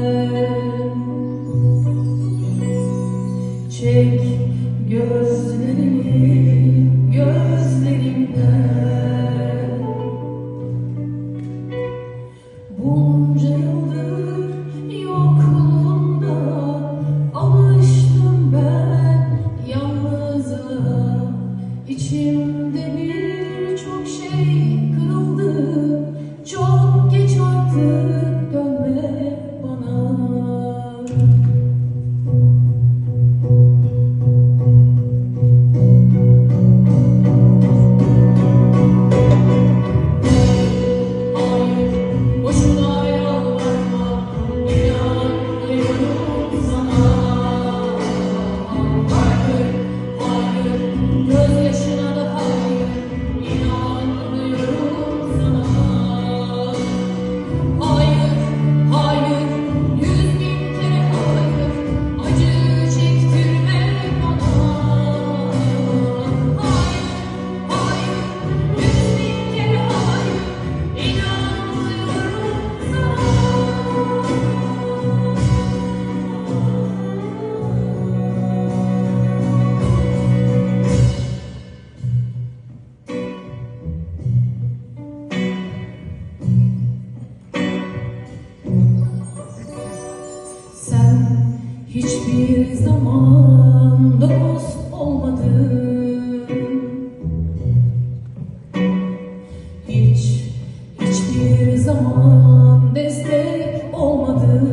Lord. Hiçbir zaman dost olmadım. Hiç, hiçbir zaman destek olmadım.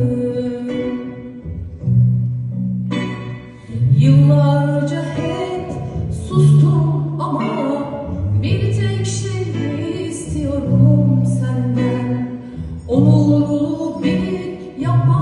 Yıllarca hep sustum ama Bir tek şey istiyorum senden. Onurlu bir yapma